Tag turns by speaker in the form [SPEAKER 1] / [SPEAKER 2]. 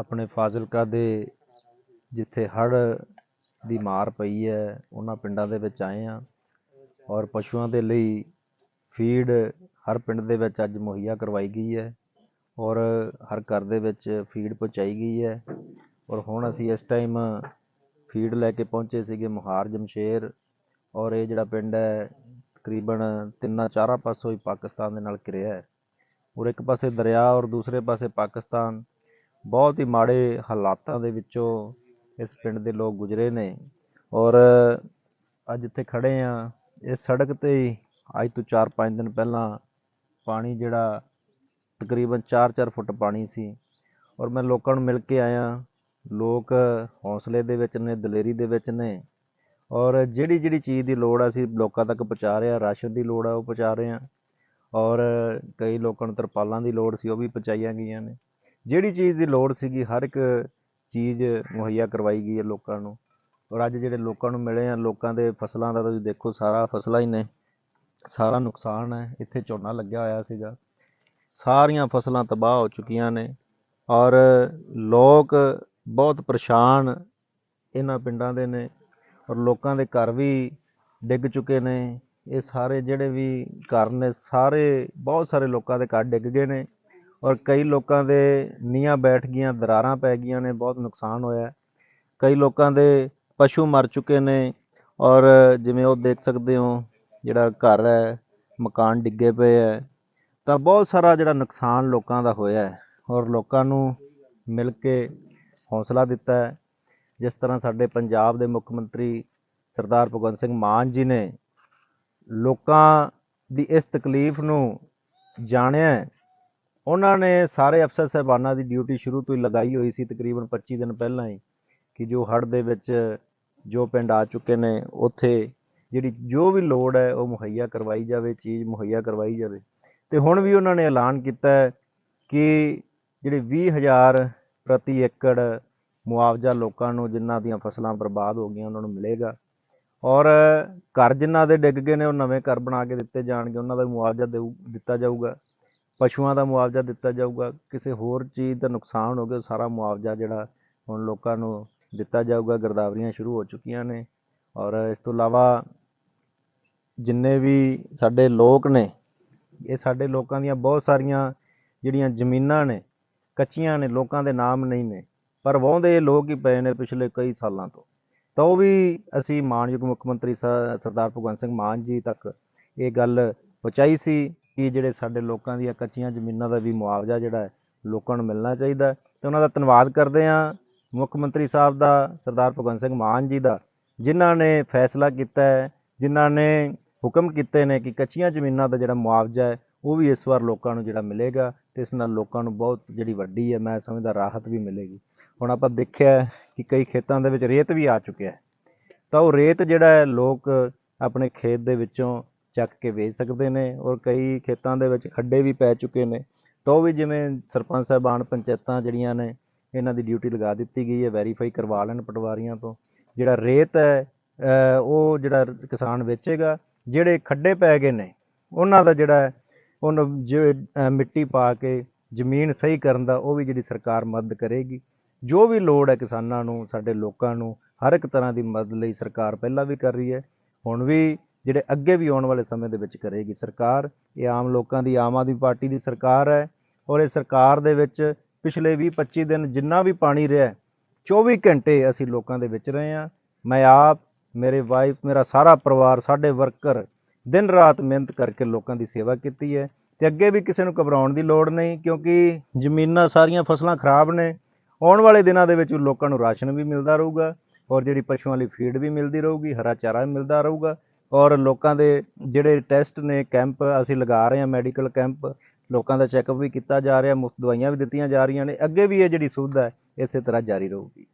[SPEAKER 1] ਆਪਣੇ ਫਾਜ਼ਿਲਕਾ ਦੇ ਜਿੱਥੇ ਹੜ੍ਹ ਦੀ ਮਾਰ ਪਈ ਹੈ, ਉਹਨਾਂ ਪਿੰਡਾਂ ਦੇ ਵਿੱਚ ਆਏ ਹਾਂ ਔਰ ਪਸ਼ੂਆਂ ਦੇ ਲਈ ਫੀਡ ਹਰ ਪਿੰਡ ਦੇ ਵਿੱਚ ਅੱਜ ਮੁਹੱਈਆ ਕਰਵਾਈ ਗਈ ਹੈ ਔਰ ਹਰ ਘਰ ਦੇ ਵਿੱਚ ਫੀਡ ਪਹੁੰਚਾਈ ਗਈ ਹੈ ਔਰ ਹੁਣ ਅਸੀਂ ਇਸ ਟਾਈਮ ਫੀਡ ਲੈ ਕੇ ਪਹੁੰਚੇ ਸੀਗੇ ਮੁਹਾਰ ਜਮਸ਼ੇਰ ਔਰ ਇਹ ਜਿਹੜਾ ਪਿੰਡ ਹੈ, ਤਕਰੀਬਨ ਤਿੰਨਾਂ ਚਾਰਾਂ ਪਾਸੋਂ ਹੀ ਪਾਕਿਸਤਾਨ ਦੇ ਨਾਲ ਘਿਰਿਆ ਹੈ। ਔਰ ਇੱਕ ਪਾਸੇ ਦਰਿਆ ਔਰ ਦੂਸਰੇ ਪਾਸੇ ਪਾਕਿਸਤਾਨ ਬਹੁਤ ਹੀ ਮਾੜੇ ਹਾਲਾਤਾਂ ਦੇ ਵਿੱਚੋਂ ਇਸ ਪਿੰਡ ਦੇ ਲੋਕ ਗੁਜ਼ਰੇ ਨੇ। ਔਰ ਅੱਜ ਇੱਥੇ ਖੜ੍ਹੇ ਹਾਂ। ਇਹ ਸੜਕ ਤੇ ਹੀ ਅੱਜ ਤੋਂ 4-5 ਦਿਨ ਪਹਿਲਾਂ ਪਾਣੀ ਜਿਹੜਾ ਤਕਰੀਬਨ 4-4 ਫੁੱਟ ਪਾਣੀ ਸੀ। ਔਰ ਮੈਂ ਲੋਕਾਂ ਨੂੰ ਮਿਲ ਕੇ ਆਇਆ। ਲੋਕ ਹੌਸਲੇ ਦੇ ਵਿੱਚ ਨੇ, ਦਲੇਰੀ ਦੇ ਵਿੱਚ ਨੇ। ਔਰ ਜਿਹੜੀ ਜਿਹੜੀ ਚੀਜ਼ ਦੀ ਲੋੜ ਆ, ਅਸੀਂ ਲੋਕਾਂ ਤੱਕ ਪਹੁੰਚਾ ਰਹੇ ਹਾਂ। ਰਾਸ਼ਨ ਦੀ ਲੋੜ ਆ, ਉਹ ਪਹੁੰਚਾ ਰਹੇ ਹਾਂ। ਔਰ ਕਈ ਲੋਕਾਂ ਨੂੰ ਤਰਪਾਲਾਂ ਦੀ ਲੋੜ ਸੀ, ਉਹ ਵੀ ਪਹੁੰਚਾਈਆਂ ਗਈਆਂ ਨੇ। ਜਿਹੜੀ ਚੀਜ਼ ਦੀ ਲੋੜ ਸੀਗੀ, ਹਰ ਇੱਕ ਚੀਜ਼ ਮੁਹੱਈਆ ਕਰਵਾਈ ਗਈ ਹੈ ਲੋਕਾਂ ਨੂੰ। ਔਰ ਅੱਜ ਜਿਹੜੇ ਲੋਕਾਂ ਨੂੰ ਮਿਲੇ ਆ, ਲੋਕਾਂ ਦੇ ਫਸਲਾਂ ਦਾ ਤੁਸੀਂ ਦੇਖੋ, ਸਾਰਾ ਫਸਲਾਂ ਹੀ ਨੇ। ਸਾਰਾ ਨੁਕਸਾਨ ਹੈ। ਇੱਥੇ ਝੋਨਾ ਲੱਗਿਆ ਹੋਇਆ ਸੀਗਾ। ਸਾਰੀਆਂ ਫਸਲਾਂ ਤਬਾਹ ਹੋ ਚੁੱਕੀਆਂ ਨੇ। ਔਰ ਲੋਕ ਬਹੁਤ ਪਰੇਸ਼ਾਨ ਇਹਨਾਂ ਪਿੰਡਾਂ ਦੇ ਨੇ। ਔਰ ਲੋਕਾਂ ਦੇ ਘਰ ਵੀ ਡਿੱਗ ਚੁੱਕੇ ਨੇ। ਇਹ ਸਾਰੇ ਜਿਹੜੇ ਵੀ ਘਰ ਨੇ, ਸਾਰੇ, ਬਹੁਤ ਸਾਰੇ ਲੋਕਾਂ ਦੇ ਘਰ ਡਿੱਗ ਗਏ ਨੇ। ਔਰ ਕਈ ਲੋਕਾਂ ਦੇ ਨੀਹਾਂ ਬੈਠ ਗਈਆਂ, ਦਰਾਰਾਂ ਪੈ ਗਈਆਂ ਨੇ, ਬਹੁਤ ਨੁਕਸਾਨ ਹੋਇਆ ਕਈ ਲੋਕਾਂ ਦੇ ਪਸ਼ੂ ਮਰ ਚੁੱਕੇ ਨੇ ਔਰ ਜਿਵੇਂ ਉਹ ਦੇਖ ਸਕਦੇ ਹੋ, ਜਿਹੜਾ ਘਰ ਹੈ, ਮਕਾਨ ਡਿੱਗੇ ਪਏ ਹੈ, ਤਾਂ ਬਹੁਤ ਸਾਰਾ ਜਿਹੜਾ ਨੁਕਸਾਨ ਲੋਕਾਂ ਦਾ ਹੋਇਆ ਔਰ ਲੋਕਾਂ ਨੂੰ ਮਿਲ ਕੇ ਹੌਸਲਾ ਦਿੱਤਾ ਹੈ। ਜਿਸ ਤਰ੍ਹਾਂ ਸਾਡੇ ਪੰਜਾਬ ਦੇ ਮੁੱਖ ਮੰਤਰੀ ਸਰਦਾਰ ਭਗਵੰਤ ਸਿੰਘ ਮਾਨ ਜੀ ਨੇ ਲੋਕਾਂ ਦੀ ਇਸ ਤਕਲੀਫ ਨੂੰ ਜਾਣਿਆ ਉਹਨਾਂ ਨੇ ਸਾਰੇ ਅਫਸਰ ਸਾਹਿਬਾਨਾਂ ਦੀ ਡਿਊਟੀ ਸ਼ੁਰੂ ਤੋਂ ਹੀ ਲਗਾਈ ਹੋਈ ਸੀ ਤਕਰੀਬਨ 25 ਦਿਨ ਪਹਿਲਾਂ ਹੀ ਕਿ ਜੋ ਹੜ੍ਹ ਦੇ ਵਿੱਚ ਜੋ ਪਿੰਡ ਆ ਚੁੱਕੇ ਨੇ, ਉੱਥੇ ਜਿਹੜੀ ਜੋ ਵੀ ਲੋੜ ਹੈ ਉਹ ਮੁਹੱਈਆ ਕਰਵਾਈ ਜਾਵੇ, ਚੀਜ਼ ਮੁਹੱਈਆ ਕਰਵਾਈ ਜਾਵੇ। ਤੇ ਹੁਣ ਵੀ ਉਹਨਾਂ ਨੇ ਐਲਾਨ ਕੀਤਾ ਹੈ ਕਿ ਜਿਹੜੇ 20000 ਪ੍ਰਤੀ ਏਕੜ ਮੁਆਵਜ਼ਾ ਲੋਕਾਂ ਨੂੰ ਜਿਨ੍ਹਾਂ ਦੀਆਂ ਫਸਲਾਂ ਬਰਬਾਦ ਹੋ ਗਈਆਂ, ਉਹਨਾਂ ਨੂੰ ਮਿਲੇਗਾ। ਔਰ ਘਰ ਜਿਨ੍ਹਾਂ ਦੇ ਡਿੱਗ ਗਏ ਨੇ, ਉਹ ਨਵੇਂ ਘਰ ਬਣਾ ਕੇ ਦਿੱਤੇ ਜਾਣਗੇ, ਉਹਨਾਂ ਦਾ ਮੁਆਵਜ਼ਾ ਦੇਊ, ਦਿੱਤਾ ਜਾਊਗਾ। ਪਸ਼ੂਆਂ ਦਾ ਮੁਆਵਜ਼ਾ ਦਿੱਤਾ ਜਾਊਗਾ, ਕਿਸੇ ਹੋਰ ਚੀਜ਼ ਦਾ ਨੁਕਸਾਨ ਹੋ ਗਿਆ, ਉਹ ਸਾਰਾ ਮੁਆਵਜ਼ਾ ਜਿਹੜਾ ਹੁਣ ਲੋਕਾਂ ਨੂੰ ਦਿੱਤਾ ਜਾਊਗਾ, ਗਿਰਦਾਵਰੀਆਂ ਸ਼ੁਰੂ ਹੋ ਚੁੱਕੀਆਂ ਨੇ। ਔਰ ਇਸ ਤੋਂ ਇਲਾਵਾ ਜਿੰਨੇ ਵੀ ਸਾਡੇ ਲੋਕ ਨੇ, ਇਹ ਸਾਡੇ ਲੋਕਾਂ ਦੀਆਂ ਬਹੁਤ ਸਾਰੀਆਂ ਜਿਹੜੀਆਂ ਜ਼ਮੀਨਾਂ ਨੇ, ਕੱਚੀਆਂ ਨੇ, ਲੋਕਾਂ ਦੇ ਨਾਮ ਨਹੀਂ ਨੇ, ਪਰ ਵਾਹੁੰਦੇ ਇਹ ਲੋਕ ਹੀ ਪਏ ਨੇ ਪਿਛਲੇ ਕਈ ਸਾਲਾਂ ਤੋਂ। ਤਾਂ ਉਹ ਵੀ ਅਸੀਂ ਮਾਨਯੋਗ ਮੁੱਖ ਮੰਤਰੀ ਸ- ਸਰਦਾਰ ਭਗਵੰਤ ਸਿੰਘ ਮਾਨ ਜੀ ਤੱਕ ਇਹ ਗੱਲ ਪਹੁੰਚਾਈ ਸੀ। ਕਿ ਜਿਹੜੇ ਸਾਡੇ ਲੋਕਾਂ ਦੀਆਂ ਕੱਚੀਆਂ ਜ਼ਮੀਨਾਂ ਦਾ ਵੀ ਮੁਆਵਜ਼ਾ ਜਿਹੜਾ ਹੈ, ਲੋਕਾਂ ਨੂੰ ਮਿਲਣਾ ਚਾਹੀਦਾ ਅਤੇ ਉਹਨਾਂ ਦਾ ਧੰਨਵਾਦ ਕਰਦੇ ਹਾਂ ਮੁੱਖ ਮੰਤਰੀ ਸਾਹਿਬ ਦਾ, ਸਰਦਾਰ ਭਗਵੰਤ ਸਿੰਘ ਮਾਨ ਜੀ ਦਾ, ਜਿਨ੍ਹਾਂ ਨੇ ਫੈਸਲਾ ਕੀਤਾ ਹੈ, ਜਿਨ੍ਹਾਂ ਨੇ ਹੁਕਮ ਕੀਤੇ ਨੇ ਕਿ ਕੱਚੀਆਂ ਜ਼ਮੀਨਾਂ ਦਾ ਜਿਹੜਾ ਮੁਆਵਜ਼ਾ ਹੈ, ਉਹ ਵੀ ਇਸ ਵਾਰ ਲੋਕਾਂ ਨੂੰ ਜਿਹੜਾ ਮਿਲੇਗਾ ਤੇ ਇਸ ਨਾਲ ਲੋਕਾਂ ਨੂੰ ਬਹੁਤ ਜਿਹੜੀ ਵੱਡੀ ਹੈ, ਮੈਂ ਸਮਝਦਾ ਰਾਹਤ ਵੀ ਮਿਲੇਗੀ। ਹੁਣ ਆਪਾਂ ਦੇਖਿਆ ਕਿ ਕਈ ਖੇਤਾਂ ਦੇ ਵਿੱਚ ਰੇਤ ਵੀ ਆ ਚੁੱਕਿਆ ਤਾਂ ਉਹ ਰੇਤ ਜਿਹੜਾ ਹੈ, ਲੋਕ ਆਪਣੇ ਖੇਤ ਦੇ ਵਿੱਚੋਂ ਚੱਕ ਕੇ ਵੇਚ ਸਕਦੇ ਨੇ ਔਰ ਕਈ ਖੇਤਾਂ ਦੇ ਵਿੱਚ ਖੱਡੇ ਵੀ ਪੈ ਚੁੱਕੇ ਨੇ। ਤਾਂ ਉਹ ਵੀ ਜਿਵੇਂ ਸਰਪੰਚ ਸਾਹਿਬਾਨ ਪੰਚਾਇਤਾਂ ਜਿਹੜੀਆਂ ਨੇ, ਇਹਨਾਂ ਦੀ ਡਿਊਟੀ ਲਗਾ ਦਿੱਤੀ ਗਈ ਹੈ ਵੈਰੀਫਾਈ ਕਰਵਾ ਲੈਣ ਪਟਵਾਰੀਆਂ ਤੋਂ। ਜਿਹੜਾ ਰੇਤ ਹੈ ਉਹ ਜਿਹੜਾ ਕਿਸਾਨ ਵੇਚੇਗਾ, ਜਿਹੜੇ ਖੱਡੇ ਪੈ ਗਏ ਨੇ, ਉਹਨਾਂ ਦਾ ਜਿਹੜਾ ਉਹਨੂੰ ਜੇ ਮਿੱਟੀ ਪਾ ਕੇ ਜ਼ਮੀਨ ਸਹੀ ਕਰਨ ਦਾ ਉਹ ਵੀ ਜਿਹੜੀ ਸਰਕਾਰ ਮਦਦ ਕਰੇਗੀ। ਜੋ ਵੀ ਲੋੜ ਹੈ ਕਿਸਾਨਾਂ ਨੂੰ, ਸਾਡੇ ਲੋਕਾਂ ਨੂੰ, ਹਰ ਇੱਕ ਤਰ੍ਹਾਂ ਦੀ ਮਦਦ ਲਈ ਸਰਕਾਰ ਪਹਿਲਾਂ ਵੀ ਕਰ ਰਹੀ ਹੈ। ਹੁਣ ਵੀ ਜਿਹੜੇ ਅੱਗੇ ਵੀ ਆਉਣ ਵਾਲੇ ਸਮੇਂ ਦੇ ਵਿੱਚ ਕਰੇਗੀ ਸਰਕਾਰ ਇਹ ਆਮ ਲੋਕਾਂ ਦੀ ਆਮ ਆਦਮੀ ਪਾਰਟੀ ਦੀ ਸਰਕਾਰ ਹੈ ਔਰ ਇਹ ਸਰਕਾਰ ਦੇ ਵਿੱਚ ਪਿਛਲੇ 20-25 ਦਿਨ ਜਿੰਨਾ ਵੀ ਪਾਣੀ ਰਿਹਾ ਹੈ, 24 ਘੰਟੇ ਅਸੀਂ ਲੋਕਾਂ ਦੇ ਵਿੱਚ ਰਹੇ ਹਾਂ। ਮੈਂ ਆਪ ਮੇਰੇ ਵਾਈਫ ਮੇਰਾ ਸਾਰਾ ਪਰਿਵਾਰ ਸਾਡੇ ਵਰਕਰ ਦਿਨ ਰਾਤ ਮਿਹਨਤ ਕਰਕੇ ਲੋਕਾਂ ਦੀ ਸੇਵਾ ਕੀਤੀ ਹੈ ਤੇ ਅੱਗੇ ਵੀ ਕਿਸੇ ਨੂੰ ਘਬਰਾਉਣ ਦੀ ਲੋੜ ਨਹੀਂ ਕਿਉਂਕਿ ਜ਼ਮੀਨਾਂ ਸਾਰੀਆਂ ਫਸਲਾਂ ਖਰਾਬ ਨੇ। ਆਉਣ ਵਾਲੇ ਦਿਨਾਂ ਦੇ ਵਿੱਚ ਲੋਕਾਂ ਨੂੰ ਰਾਸ਼ਨ ਵੀ ਮਿਲਦਾ ਰਹੂਗਾ ਔਰ ਜਿਹੜੀ ਪਸ਼ੂਆਂ ਲਈ ਫੀਡ ਵੀ ਮਿਲਦੀ ਰਹੂਗੀ ਹਰਾ ਚਾਰਾ ਵੀ ਮਿਲਦਾ ਰਹੂਗਾ। ਔਰ ਲੋਕਾਂ ਦੇ ਜਿਹੜੇ ਟੈਸਟ ਨੇ ਕੈਂਪ ਅਸੀਂ ਲਗਾ ਰਹੇ ਹਾਂ, ਮੈਡੀਕਲ ਕੈਂਪ, ਲੋਕਾਂ ਦਾ ਚੈੱਕਅਪ ਵੀ ਕੀਤਾ ਜਾ ਰਿਹਾ, ਮੁਫਤ ਦਵਾਈਆਂ ਵੀ ਦਿੱਤੀਆਂ ਜਾ ਰਹੀਆਂ ਨੇ, ਅੱਗੇ ਵੀ ਇਹ ਜਿਹੜੀ ਸੁਵਿਧਾ ਇਸੇ ਤਰ੍ਹਾਂ ਜਾਰੀ ਰਹੂਗੀ।